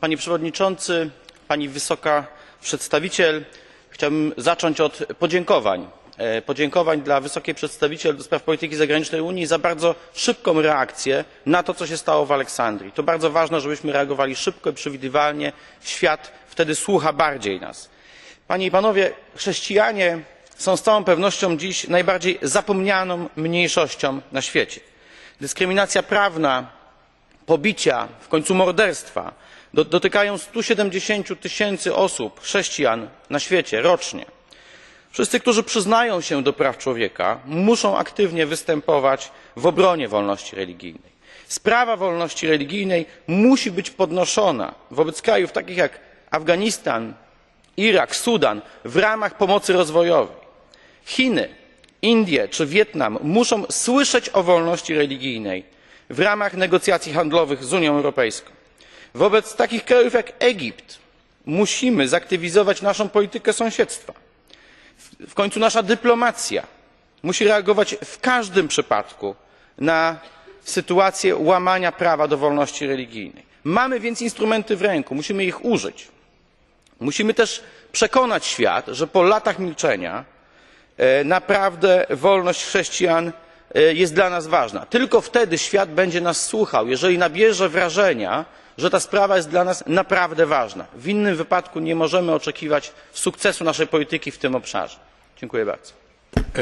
Panie Przewodniczący, Pani Wysoka Przedstawiciel! Chciałbym zacząć od podziękowań podziękowań dla Wysokiej Przedstawiciel do spraw polityki zagranicznej Unii za bardzo szybką reakcję na to, co się stało w Aleksandrii. To bardzo ważne, żebyśmy reagowali szybko i przewidywalnie. Świat wtedy słucha bardziej nas. Panie i Panowie! Chrześcijanie są z całą pewnością dziś najbardziej zapomnianą mniejszością na świecie. Dyskryminacja prawna, pobicia, w końcu morderstwa dotykają 170 tysięcy osób, chrześcijan na świecie rocznie. Wszyscy, którzy przyznają się do praw człowieka, muszą aktywnie występować w obronie wolności religijnej. Sprawa wolności religijnej musi być podnoszona wobec krajów takich jak Afganistan, Irak, Sudan w ramach pomocy rozwojowej. Chiny, Indie czy Wietnam muszą słyszeć o wolności religijnej w ramach negocjacji handlowych z Unią Europejską. Wobec takich krajów jak Egipt musimy zaktywizować naszą politykę sąsiedztwa. W końcu nasza dyplomacja musi reagować w każdym przypadku na sytuację łamania prawa do wolności religijnej. Mamy więc instrumenty w ręku, musimy ich użyć. Musimy też przekonać świat, że po latach milczenia naprawdę wolność chrześcijan jest dla nas ważna. Tylko wtedy świat będzie nas słuchał, jeżeli nabierze wrażenia, że ta sprawa jest dla nas naprawdę ważna. W innym wypadku nie możemy oczekiwać sukcesu naszej polityki w tym obszarze. Dziękuję bardzo.